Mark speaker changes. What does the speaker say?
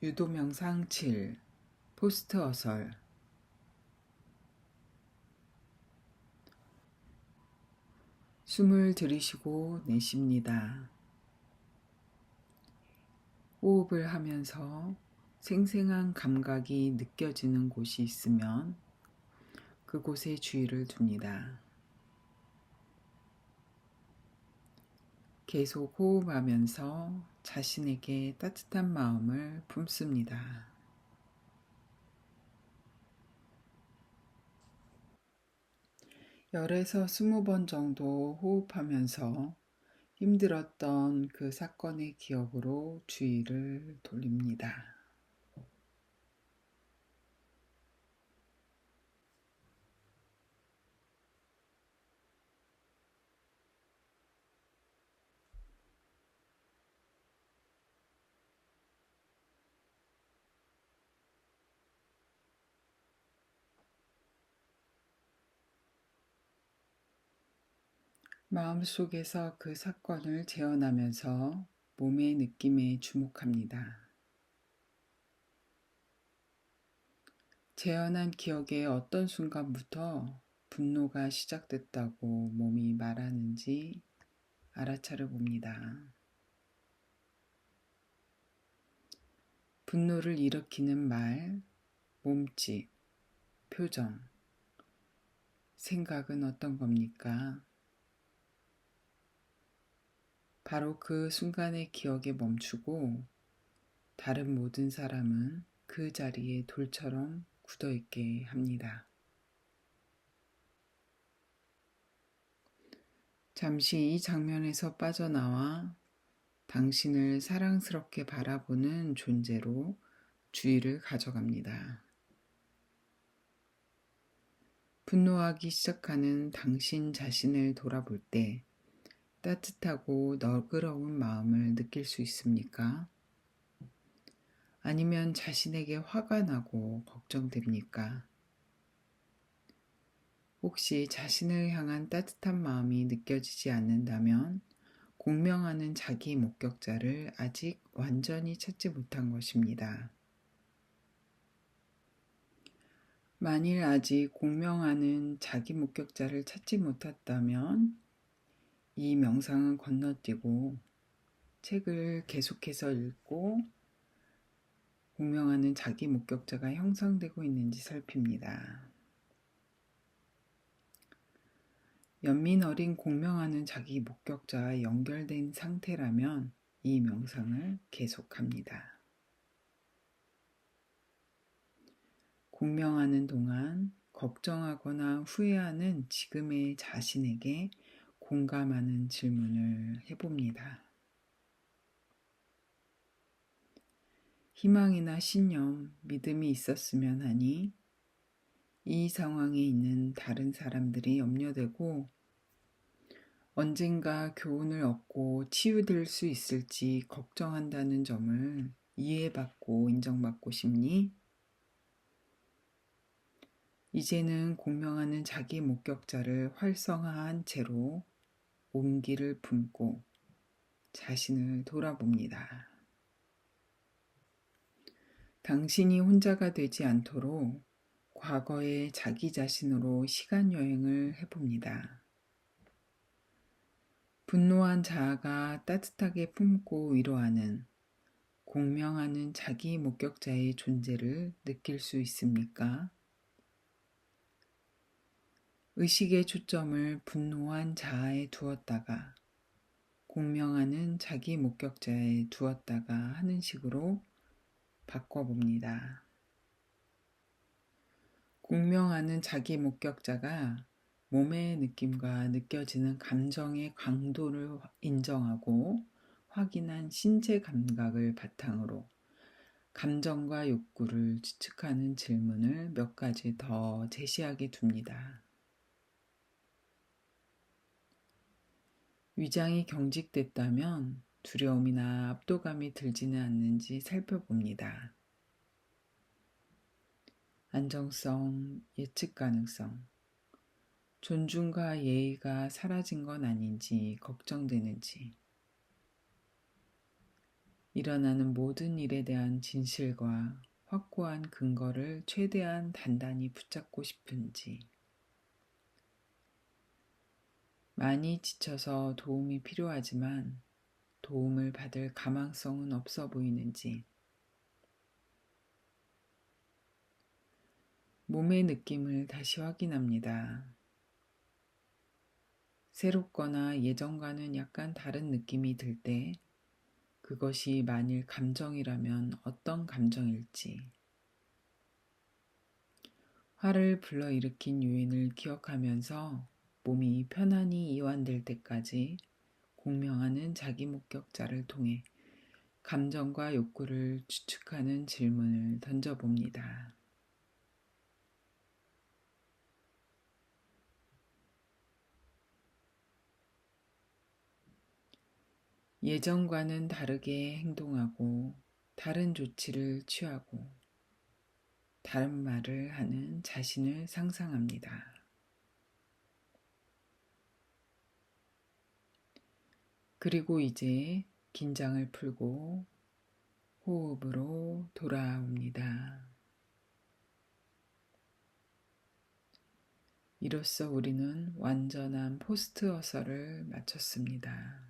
Speaker 1: 유도명상 7 포스트 어설 숨을 들이쉬고 내쉽니다. 호흡을 하면서 생생한 감각이 느껴지는 곳이 있으면 그곳에 주의를 둡니다. 계속 호흡하면서 자신에게 따뜻한 마음을 품습니다. 열에서 스무 번 정도 호흡하면서 힘들었던 그 사건의 기억으로 주의를 돌립니다. 마음속에서 그 사건을 재현하면서 몸의 느낌에 주목합니다. 재현한 기억의 어떤 순간부터 분노가 시작됐다고 몸이 말하는지 알아차려 봅니다. 분노를 일으키는 말, 몸짓, 표정, 생각은 어떤 겁니까? 바로 그 순간의 기억에 멈추고 다른 모든 사람은 그 자리에 돌처럼 굳어 있게 합니다. 잠시 이 장면에서 빠져나와 당신을 사랑스럽게 바라보는 존재로 주의를 가져갑니다. 분노하기 시작하는 당신 자신을 돌아볼 때 따뜻하고 너그러운 마음을 느낄 수 있습니까? 아니면 자신에게 화가 나고 걱정됩니까? 혹시 자신을 향한 따뜻한 마음이 느껴지지 않는다면 공명하는 자기 목격자를 아직 완전히 찾지 못한 것입니다. 만일 아직 공명하는 자기 목격자를 찾지 못했다면 이 명상은 건너뛰고 책을 계속해서 읽고 공명하는 자기 목격자가 형성되고 있는지 살핍니다. 연민 어린 공명하는 자기 목격자와 연결된 상태라면 이 명상을 계속합니다. 공명하는 동안 걱정하거나 후회하는 지금의 자신에게 공감하는 질문을 해봅니다. 희망이나 신념, 믿음이 있었으면 하니 이 상황에 있는 다른 사람들이 염려되고 언젠가 교훈을 얻고 치유될 수 있을지 걱정한다는 점을 이해받고 인정받고 싶니? 이제는 공명하는 자기 목격자를 활성화한 채로 온기를 품고 자신을 돌아봅니다. 당신이 혼자가 되지 않도록 과거의 자기 자신으로 시간 여행을 해봅니다. 분노한 자아가 따뜻하게 품고 위로하는 공명하는 자기 목격자의 존재를 느낄 수 있습니까? 의식의 초점을 분노한 자아에 두었다가 공명하는 자기 목격자에 두었다가 하는 식으로 바꿔봅니다. 공명하는 자기 목격자가 몸의 느낌과 느껴지는 감정의 강도를 인정하고 확인한 신체 감각을 바탕으로 감정과 욕구를 추측하는 질문을 몇 가지 더 제시하게 둡니다. 위장이 경직됐다면 두려움이나 압도감이 들지는 않는지 살펴봅니다. 안정성, 예측 가능성, 존중과 예의가 사라진 건 아닌지 걱정되는지, 일어나는 모든 일에 대한 진실과 확고한 근거를 최대한 단단히 붙잡고 싶은지, 많이 지쳐서 도움이 필요하지만 도움을 받을 가망성은 없어 보이는지, 몸의 느낌을 다시 확인합니다. 새롭거나 예전과는 약간 다른 느낌이 들 때, 그것이 만일 감정이라면 어떤 감정일지, 화를 불러일으킨 요인을 기억하면서 몸이 편안히 이완될 때까지 공명하는 자기 목격자를 통해 감정과 욕구를 추측하는 질문을 던져봅니다. 예전과는 다르게 행동하고 다른 조치를 취하고 다른 말을 하는 자신을 상상합니다. 그리고 이제 긴장을 풀고 호흡으로 돌아옵니다. 이로써 우리는 완전한 포스트 어설을 마쳤습니다.